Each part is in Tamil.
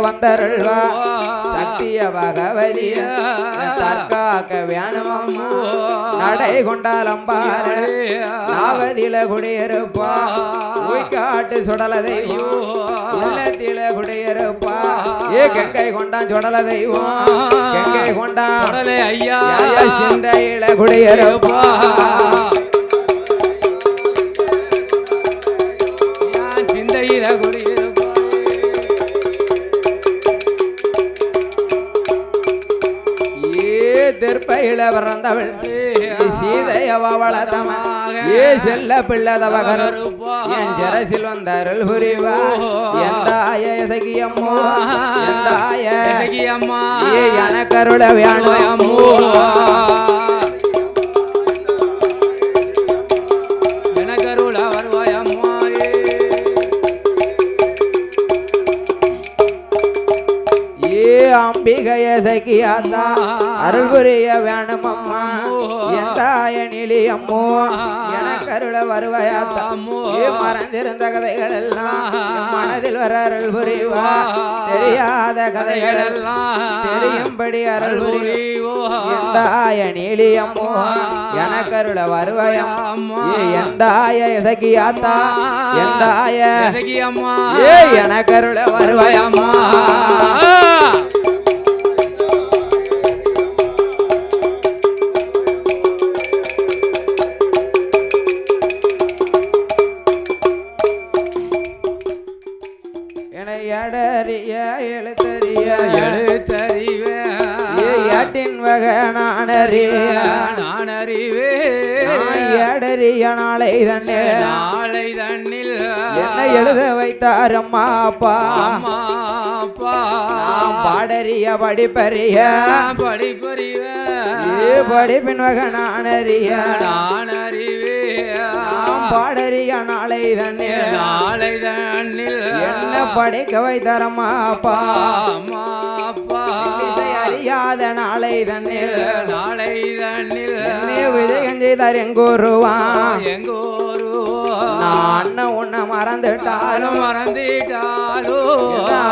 வந்தருள்வா. சக்திய பகவதிய தற்காக்க வேணுமம்மா. நடை கொண்டாலம்பார நாவதில குடியிருப்பா. உய்காட்டு சுடல தெய்வம். உள்ளத்தில குடியிருப்பா. ஏ கங்கை கொண்டான் சுடல தெய்வம். கங்கை கொண்டான். ஐயா. சிந்தையில குடியிருப்பா. திருப்பையில பிறந்தவள் சீதையவ வளர்த்தவன். ஏ செல்ல பிள்ளதவகர். என் ஜரசில் வந்தாருள் புரிவா எந்தாய சகியம்மோ எந்தாய அம்மா ஏ எனக்கருள வேணுமோ அம்பிகைய சகியாத்தா. அருள் புரிய வேணுமம்மா எந்தாய நிலியம்மோ எனக்கருள வருவாயாத்தா. மறந்திருந்த கதைகள் எல்லாம் என் மனதில் வர அருள் புரிவா தெரியாத கதைகள் எல்லாம் தெரியும்படி அருள் புரிவா எந்தாய நீலியம்மோ எனக்கருள வருவயம் ஏ எந்தாய இசக்கியாத்தா எந்தாய அம்மா. ஏ எனக்கருள வருவயம்மா. வகை நானறிய நான் அறிவே எடறிய நாளை தன்னே நாளை தண்ணில் என்ன எழுத வைத்தார் அம்மா அப்பா. பாடறிய படிப்பறிய. படிப்பறிவே. ஏ படிப்பின் வகை நானறிய நான் அறிவே நாம் பாடறிய நாளை தன்னே நாளை தண்ணில் என்ன படிக்க வைத்தார் அம்மா அப்பா. அம்மா நாளை தன்னில் நாளை தண்ணில் என்னை விஜயம் செய்தார் எங்கூருவான். எங்கோரு நான் அண்ணன் உன்னை மறந்துட்டாலும் மறந்திட்டாலும்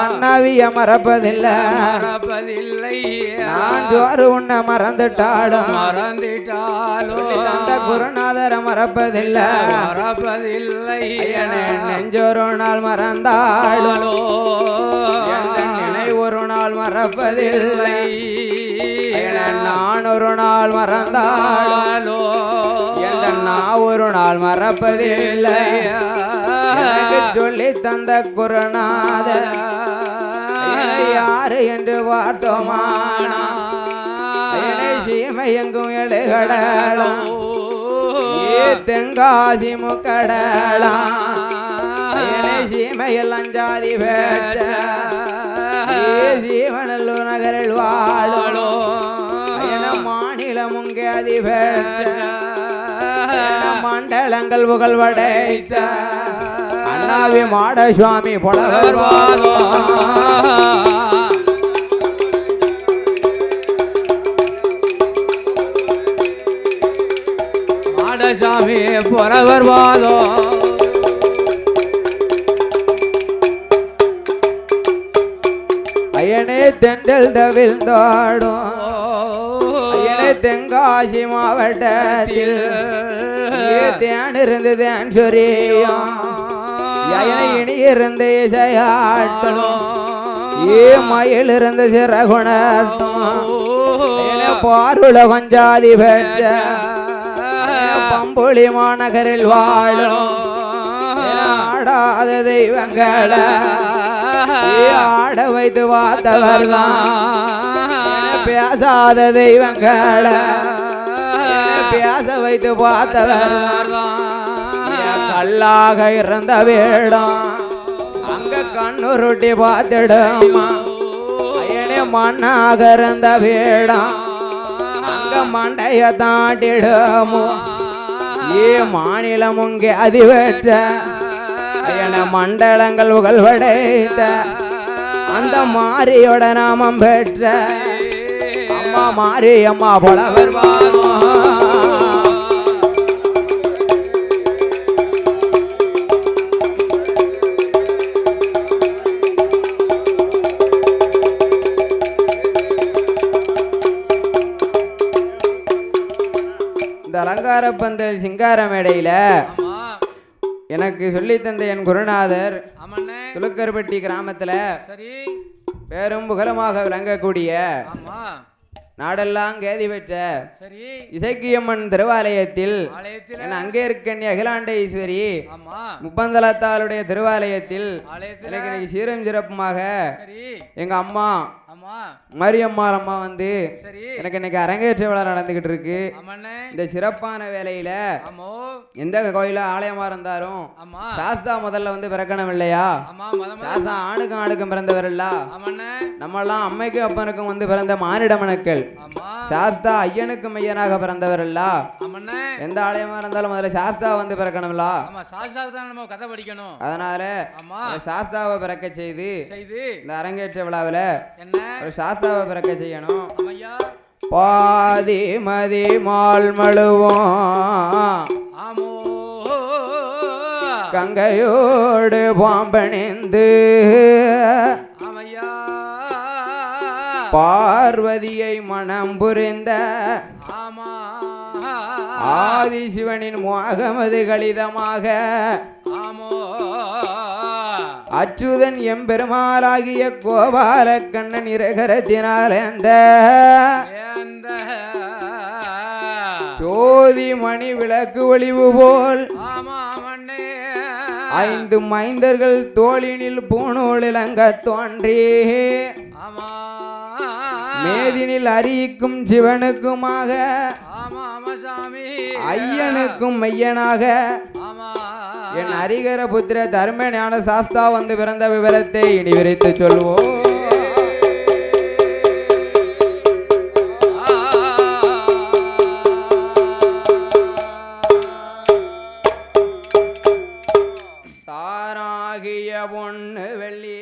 அண்ணாவிய மறப்பதில்லை. மறப்பதில்லை. நான் ஜோறு உன்னை மறந்துட்டாலும் மறந்திட்டாலும் அந்த குருநாதரை மறப்பதில்லை. மறப்பதில்லை. என நெஞ்சொரு நாள் நினை ஒரு நாள் மறப்பதில்லை. நான் ஒரு நாள் மறந்தாலோ எந்த நான் ஒரு நாள் மறப்பதில்லை சொல்லி தந்த குருநாத யாரு என்று பார்த்தோமானா? என்னை சீமை எங்கும் எழுகடலாம். ஏ தெங்காசி முக்கடலாம். என்னை சீமையெல்லாம் ஜாதி பேச்ச ஏ சீவனல்லூர் நகரில் வாழும் என மண்டலங்கள் புகழ்வடைத்த அண்ணாவி மாட சுவாமி புலவர் மாடசாமி பொறவர் வாதம் அயனே தெண்டல் தவிழ்ந்தாடும். தென்காசி மாவட்டத்தில் தேன் இருந்து தேன் சொரியும் இனி இருந்து இசையாட்டும். ஏ மயில் இருந்து சிறகுணர்த்தும். பாருல கொஞ்சாதி பெற்ற. பம்புளி மாநகரில் வாழும். ஆடாத தெய்வங்களை. ஆட வைத்து பார்த்தவர் பேசாத தெய்வங்கள. பேச வைத்து பார்த்தவர். கல்லாக இருந்த வேடம். அங்க கண்ணுருட்டி பார்த்துடுமா. அயனே மண்ணாக இருந்த வேடம். அங்க மண்டைய தாண்டிடுமோ. ஏ மாநிலம் உங்கே அதிபெற்ற என மண்டலங்கள் உகழ்வடைத்த அந்த மாரியோட நாமம் பெற்ற. அம்மா மாறே அம்மா பல இந்த அலங்கார பந்தல் சிங்கார மேடையில் எனக்கு சொல்லித்தந்த என் குருநாதர் துலுக்கர்பட்டி கிராமத்தில் பெரும் புகழமாக விளங்கக்கூடிய நாடெல்லாம் கேதி பெற்ற இசைக்கியம்மன் திருவாலயத்தில் அங்கே இருக்கண்ணி அகிலாண்ட ஈஸ்வரி முப்பந்தலத்தாளுடைய திருவாலயத்தில் எனக்கு சீரம் சிறப்புமாக எங்க அம்மா ஆமா மாரியம்மாள் அம்மா வந்து சரி. எனக்கு இன்னைக்கு அரங்கேற்ற விழா நடந்துகிட்டு இருக்கு. இந்த சிறப்பான வேலையில எந்த கோயில ஆலயமா இருந்தாலும் சாஸ்தா முதல்ல வந்து பிறக்கணும் இல்லையா? சாஸ்தா ஆணுக்கும் ஆணுக்கும் பிறந்தவர் இல்ல. ஆமாண்ணே. நம்மெல்லாம் அம்மைக்கும் அப்பனுக்கும் வந்து பிறந்த மானிட மனுக்கள் ஆமா. சாஸ்தா ஐயனுக்கும் ஐயனாக பிறந்தவர் இல்ல எந்த ஆலயமா இருந்தாலும் முதல்ல சாஸ்தா வந்து பிறக்கணும்ல? ஆமா சாஸ்தாவுக்கு தான் நம்ம கதை படிக்கணும். அதனால சாஸ்தாவை பிறக்க செய்து செய்து. இந்த அரங்கேற்ற விழாவில் என்ன? ஒரு சாஸ்தாவை பிறக்க செய்யணும். பாதி மதி மால் மழுவோம். கங்கையோடு பாம்பணிந்து. ஆமையா. பார்வதியை மனம் புரிந்த ஆமா. ஆதிசிவனின் மோகமது கலிதமாக ஆமோ. அச்சுதன் எம்பெருமாளாகிய கோபால கண்ணன் இரகரத்தினால் ஏந்த. ஜோதி மணி விளக்கு ஒளிவு போல் ஐந்து மைந்தர்கள் தோளினில் பூணூல் இளங்க தோன்றி. ஆமா. மேதினில் அரிக்கும் சிவனுக்குமாக ஐயனுக்கும் மையனாக என் அரிகர புத்திர தர்ம ஞான சாஸ்தா வந்து பிறந்த விவரத்தை இனி விரித்து சொல்வோம். தாராகிய பொண்ணு வெள்ளி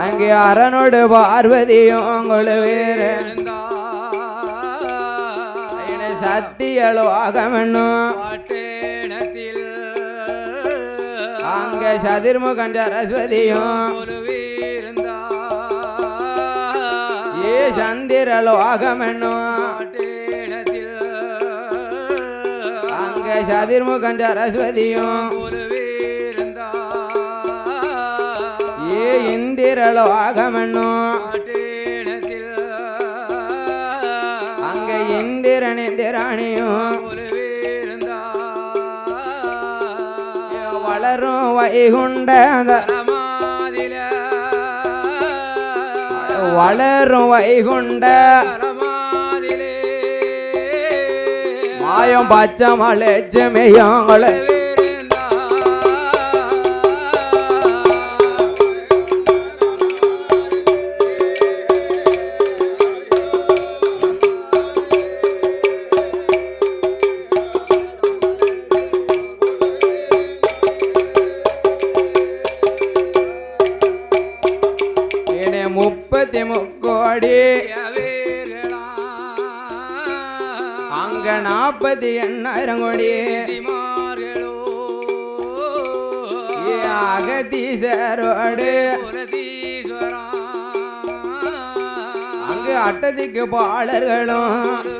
அங்கே அரனோடு பார்வதியும் கொழுவேற ஏனே சத்தியலோகம் என்னும் அங்க சதிர்முகன் சரஸ்வதியும் ஏ சந்திரலோகம் என்னும் அங்க சதிர்முகன் சரஸ்வதியும் இந்திரலோகம் அங்க இந்திரன் இந்திராணியும் வளரும் வைகுண்ட வளரும் வைகுண்ட. மாயம் பச்சை மலைச்சமையங்கள ஏனே அங்க நாற்பத்தி எண்ணாயிரம் கோடி. அகதீசரோடு அங்கு அட்டதிக்கு பாலர்களும்.